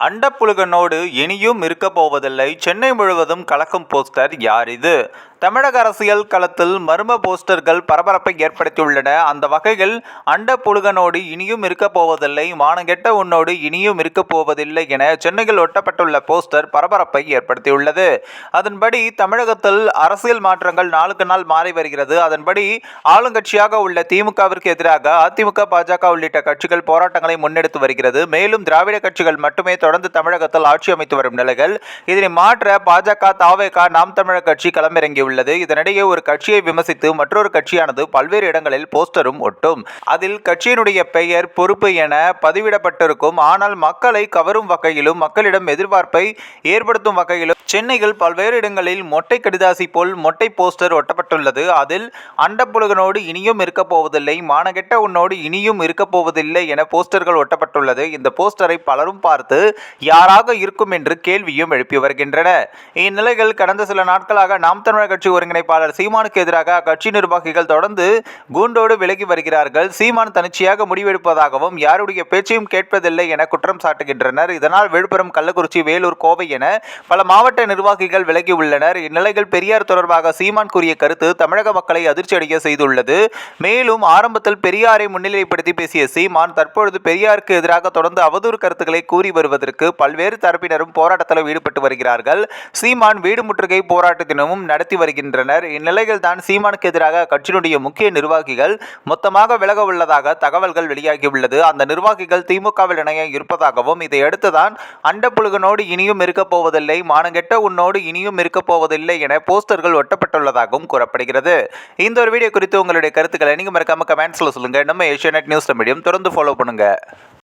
அண்டப்புழுகனோடு இனியும் இருக்க போவதில்லை. சென்னை முழுவதும் கலக்கும் போஸ்டர் யார் இது? தமிழக அரசியல் களத்தில் மர்ம போஸ்டர்கள் பரபரப்பை ஏற்படுத்தியுள்ளன. அந்த வகையில் அண்டப்புழுகனோடு இனியும் இருக்கப் போவதில்லை மானங்கெட்ட உன்னோடு இனியும் இருக்கப் போவதில்லை என சென்னையில் ஒட்டப்பட்டுள்ள போஸ்டர் பரபரப்பை ஏற்படுத்தியுள்ளது. அதன்படி தமிழகத்தில் அரசியல் மாற்றங்கள் நாளுக்கு நாள் மாறி வருகிறது. அதன்படி ஆளுங்கட்சியாக உள்ள திமுகவிற்கு எதிராக அதிமுக பாஜக உள்ளிட்ட கட்சிகள் போராட்டங்களை முன்னெடுத்து வருகிறது. மேலும் திராவிட கட்சிகள் மட்டுமே தொடர்ந்து தமிழகத்தில் ஆட்சி அமைத்து வரும் நிலையில் இதனை மாற்ற பாஜக தாவேகா நாம் தமிழர் கட்சி களமிறங்கியுள்ளது. உள்ளது இதனிடையே ஒரு கட்சியை விமர்சித்து மற்றொரு கட்சியானது பல்வேறு இடங்களில் போஸ்டரும் ஒட்டும். அதில் கட்சியினுடைய பெயர் பொறுப்பு என பதிவிடப்பட்டிருக்கும். ஆனால் மக்களை கவரும் வகையிலும் மக்களிடம் எதிர்பார்ப்பை ஏற்படுத்தும் வகையிலும் சென்னையில் பல்வேறு இடங்களில் மொட்டை கடிதாசி போல் மொட்டை போஸ்டர் ஒட்டப்பட்டுள்ளது. அதில் அண்டப்புழுகனோடு இனியும் இருக்கப் போவதில்லை மானகெட்ட உன்னோடு இனியும் இருக்கப் போவதில்லை என போஸ்டர்கள் ஒட்டப்பட்டுள்ளது. இந்த போஸ்டரை பலரும் பார்த்து யாராக இருக்கும் என்று கேள்வியும் எழுப்பி வருகின்றன இந்நிலையில் கடந்த சில நாட்களாக நாம் தமிழக கட்சி ஒருங்கிணைப்பாளர் சீமானுக்கு எதிராக அக்கட்சி நிர்வாகிகள் தொடர்ந்து கூண்டோடு விலகி வருகிறார்கள். சீமான் தனிச்சையாக முடிவெடுப்பதாகவும் யாருடைய பேச்சையும் கேட்பதில்லை என குற்றம் சாட்டுகின்றனர். இதனால் விழுப்புரம் கள்ளக்குறிச்சி வேலூர் கோவை என பல மாவட்ட நிர்வாகிகள் விலகியுள்ளனர் இந்நிலையில் பெரியார் தொடர்பாக சீமான் கூறிய கருத்து தமிழக மக்களை அதிர்ச்சியடைய செய்துள்ளது. மேலும் ஆரம்பத்தில் பெரியாரை முன்னிலைப்படுத்தி பேசிய சீமான் தற்பொழுது பெரியாருக்கு எதிராக தொடர்ந்து அவதூறு கருத்துக்களை கூறி வருவதற்கு பல்வேறு தரப்பினரும் போராட்டத்தில் ஈடுபட்டு வருகிறார்கள். சீமான் வீடு முற்றுகை போராட்டத்தினமும் நடத்தி வருகின்றனர். இந்நிலையில் தான் சீமானுக்கு எதிராக கட்சியினுடைய முக்கிய நிர்வாகிகள் மொத்தமாக விலக உள்ளதாக தகவல்கள் வெளியாகியுள்ளது அந்த நிர்வாகிகள் திமுகவில் இணைய இருப்பதாகவும் இதையடுத்து தான் அண்டப்புழுகனோடு இனியும் இருக்கப் போவதில்லை மானங்கெட்ட உன்னோடு இனியும் இருக்கப் போவதில்லை என போஸ்டர்கள் ஒட்டப்பட்டுள்ளதாகவும் கூறப்படுகிறது. இந்த ஒரு வீடியோ குறித்து உங்களுடைய கருத்துக்களை நீங்க மறக்காம கமெண்ட்ஸில் சொல்லுங்க. நம்ம ஏஷியா நியூஸ் மீடியம் தொடர்ந்து ஃபாலோ பண்ணுங்கள்